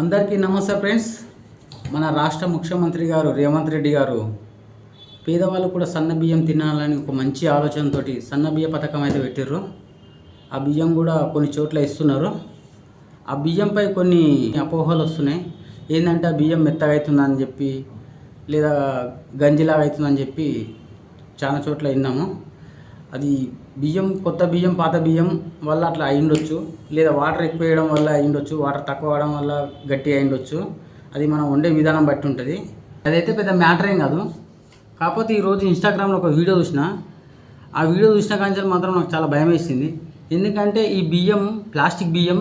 అందరికీ నమస్తే ఫ్రెండ్స్. మన రాష్ట్ర ముఖ్యమంత్రి గారు రేవంత్ రెడ్డి గారు పేదవాళ్ళు కూడా సన్న బియ్యం తినాలని ఒక మంచి ఆలోచనతోటి సన్న బియ్య పథకం అయితే పెట్టారు ఆ బియ్యం కూడా కొన్ని చోట్ల ఇస్తున్నారు. ఆ బియ్యంపై కొన్ని అపోహలు వస్తున్నాయి. ఏంటంటే ఆ బియ్యం మెత్తగా అవుతుందని చెప్పి లేదా గంజిలాగా అవుతుందని చెప్పి చాలా చోట్ల విన్నాము. అది బియ్యం కొత్త బియ్యం పాత బియ్యం వల్ల అట్లా అయిండొచ్చు లేదా వాటర్ ఎక్కువ వేయడం వల్ల అయిండొచ్చు వాటర్ తక్కువ అవడం వల్ల గట్టి అయిండొచ్చు అది మనం వండే విధానం బట్టి ఉంటుంది. అదైతే పెద్ద మ్యాటర్ ఏం కాదు. కాకపోతే ఈరోజు ఇన్స్టాగ్రామ్లో ఒక వీడియో చూసిన ఆ వీడియో చూసిన కానీ మాత్రం నాకు చాలా భయం వేసింది. ఎందుకంటే ఈ బియ్యం ప్లాస్టిక్ బియ్యం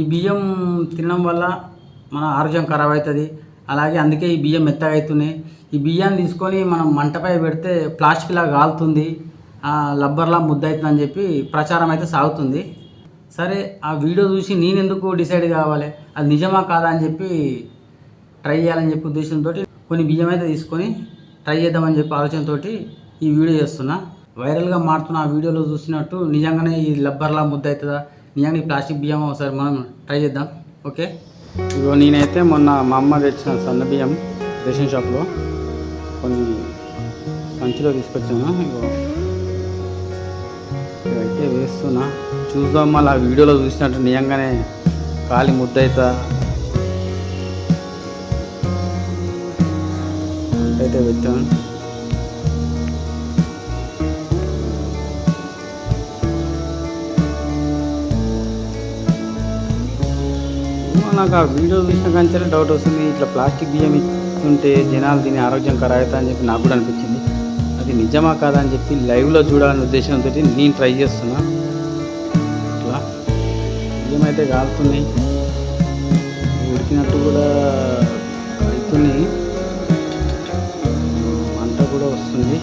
ఈ బియ్యం తినడం వల్ల మన ఆరోగ్యం ఖరాబ్ అవుతుంది అలాగే అందుకే ఈ బియ్యం మెత్తగా అవుతున్నాయి ఈ బియ్యాన్ని తీసుకొని మనం మంటపై పెడితే ప్లాస్టిక్ లాగా కాలుతుంది లబ్బర్లా ముద్ద అవుతుందని చెప్పి ప్రచారం అయితే సాగుతుంది. సరే ఆ వీడియో చూసి నేను ఎందుకు డిసైడ్ కావాలి? అది నిజమా కాదా అని చెప్పి ట్రై చేయాలని చెప్పి ఉద్దేశంతో కొన్ని బియ్యం అయితే తీసుకొని ట్రై చేద్దామని చెప్పి ఆలోచనతో ఈ వీడియో చేస్తున్నా. వైరల్గా మారుతున్న ఆ వీడియోలో చూసినట్టు నిజంగానే ఈ లబ్బర్లా ముద్ద అవుతుందా నిజంగా ఈ ప్లాస్టిక్ బియ్యం ఒకసారి మనం ట్రై చేద్దాం. ఓకే? ఇగో నేనైతే మొన్న మా అమ్మ తెచ్చిన సన్న బియ్యం రేషన్ షాప్లో కొన్ని సంచిలో తీసుకొచ్చాను. ఇగో అయితే వేస్తున్నా. చూద్దాం మళ్ళీ ఆ వీడియోలో చూసినట్టు నిజంగానే కాలి ముద్దయితా అవుతా అయితే పెట్టాను నాకు ఆ వీడియో చూసిన కానీ డౌట్ వస్తుంది. ఇట్లా ప్లాస్టిక్ బియ్యం ఇస్తుంటే జనాలు దీని ఆరోగ్యం ఖరాబ్ అని చెప్పి నాకు కూడా అనిపించింది. అది నిజమా కాదా అని చెప్పి లైవ్లో చూడాలనే ఉద్దేశంతో నేను ట్రై చేస్తున్నా. ఇట్లా. ఏమైతే కాలుతున్నాయి. ఉడికినట్టు కూడా అవుతున్నాయి మంట కూడా వస్తుంది.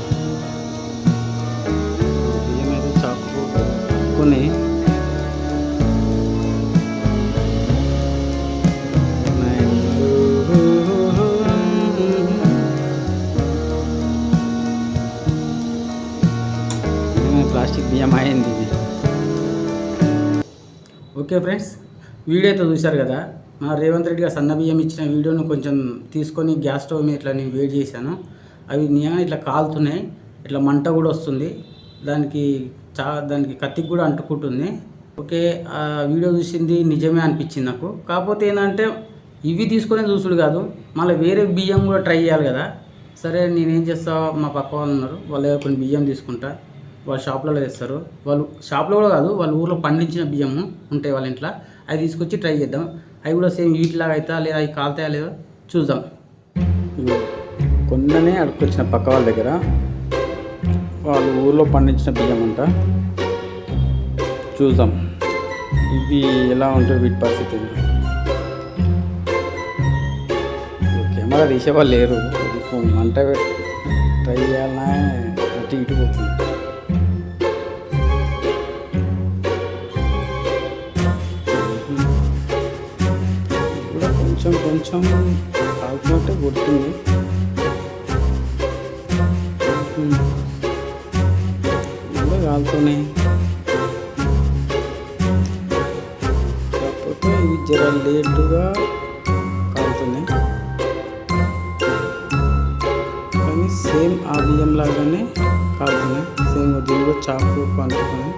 ఓకే ఫ్రెండ్స్ వీడియో అయితే చూశారు కదా? మా రేవంత్ రెడ్డి గారు సన్న బియ్యం ఇచ్చిన వీడియోను కొంచెం తీసుకొని గ్యాస్ స్టవ్ మీద ఇట్లా నేను వేడి చేశాను. అవి నిజంగా ఇట్లా కాలుతున్నాయి ఇట్లా మంట కూడా వస్తుంది. దానికి చా దానికి కత్తికి కూడా అంటుకుంటుంది. ఓకే ఆ వీడియో చూసింది నిజమే అనిపించింది నాకు. కాకపోతే ఏంటంటే ఇవి తీసుకునే చూసుడు కాదు మళ్ళీ వేరే బియ్యం కూడా ట్రై చేయాలి కదా? సరే నేనేం చేస్తా మా పక్క వాళ్ళు ఉన్నారు వాళ్ళ కొన్ని బియ్యం తీసుకుంటా. వాళ్ళు షాప్లలో తెస్తారు. వాళ్ళు షాప్లో కూడా కాదు వాళ్ళ ఊర్లో పండించిన బియ్యము ఉంటాయి వాళ్ళ ఇంట్లో. అవి తీసుకొచ్చి ట్రై చేద్దాం. అవి కూడా సేమ్ వీటిలాగా అవుతా లేదా అవి కాలుతాయా లేదా చూద్దాం. కొన్ననే అడుక్కొచ్చిన పక్క వాళ్ళ దగ్గర. వాళ్ళు ఊర్లో పండించిన బియ్యం అంట. చూద్దాం. ఇవి ఎలా ఉంటాయి వీటి పరిస్థితి కెమెరా తీసేవాళ్ళు లేరు. అంటే ట్రై చేయాలన్నా అటు ఇటు పోతుంది. కొంచెం కొంచెం కాల్చినట్టే కొడుతుంది. కూడా కాలుతున్నాయి కాకపోతే ఇవి జర లేటుగా కాలుతున్నాయి కానీ సేమ్ ఆ బియ్యం లాగానే కాలుతున్నాయి సేమ్ దీని కూడా చాకు పండుతున్నాయి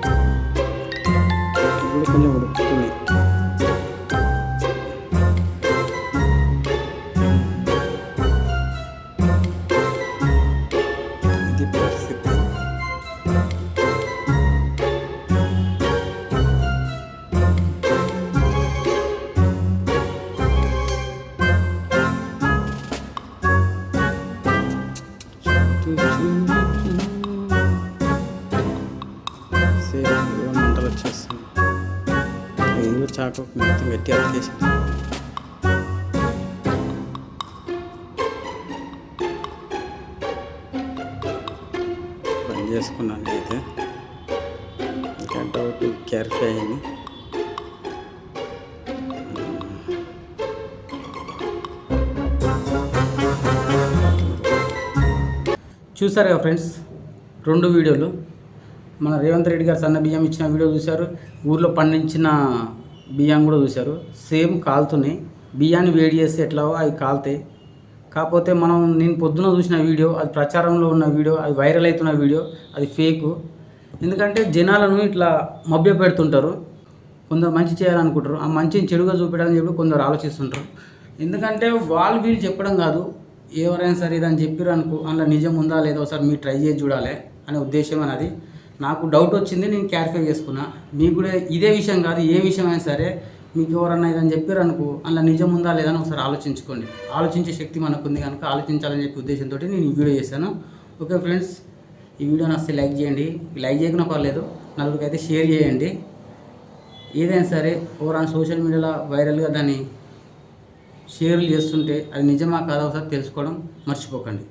చాకు మొత్తం గట్టి అరికేసి బంద్ చేసుకున్నాను అయితే ఇంకా డౌట్ క్లారిఫై అయింది చూసారు కదా ఫ్రెండ్స్ రెండు వీడియోలు. మన రేవంత్ రెడ్డి గారు సన్న బియ్యం ఇచ్చిన వీడియో చూశారు. ఊర్లో పండించిన బియ్యం కూడా చూశారు. సేమ్ కాలుతున్నాయి. బియ్యాన్ని వేడి చేస్తే ఎట్లా అవి కాలుతాయి. కాకపోతే మనం నేను పొద్దున చూసిన వీడియో అది ప్రచారంలో ఉన్న వీడియో అది వైరల్ అవుతున్న వీడియో అది ఫేకు. ఎందుకంటే జనాలను ఇట్లా మభ్య పెడుతుంటారు. కొందరు మంచి చేయాలనుకుంటారు. ఆ మంచిని చెడుగా చూపించాలని చెప్పి కొందరు ఆలోచిస్తుంటారు. ఎందుకంటే వాళ్ళు వీళ్ళు చెప్పడం కాదు ఎవరైనా సరే ఇదని చెప్పారు అనుకో అందులో నిజం ఉందా లేదా ఒకసారి మీరు ట్రై చేసి చూడాలి అనే ఉద్దేశం అనేది. నాకు డౌట్ వచ్చింది నేను క్లారిఫై చేసుకున్నా. మీకు కూడా ఇదే విషయం కాదు ఏ విషయం అయినా సరే మీకు ఎవరన్నా ఇదని చెప్పారు అనుకో అందులో నిజం ఉందా లేదని ఒకసారి ఆలోచించుకోండి. ఆలోచించే శక్తి మనకు ఉంది కనుక ఆలోచించాలని చెప్పి ఉద్దేశంతో నేను ఈ వీడియో చేశాను. ఓకే ఫ్రెండ్స్ ఈ వీడియో నచ్చితే లైక్ చేయండి. లైక్ చేయకుండా పర్లేదు నలుగురికి అయితే షేర్ చేయండి. ఏదైనా సరే ఎవరైనా సోషల్ మీడియాలో వైరల్గా దాన్ని షేర్లు చేస్తుంటే అది నిజమా కాదా ఒకసారి తెలుసుకోవడం మర్చిపోకండి.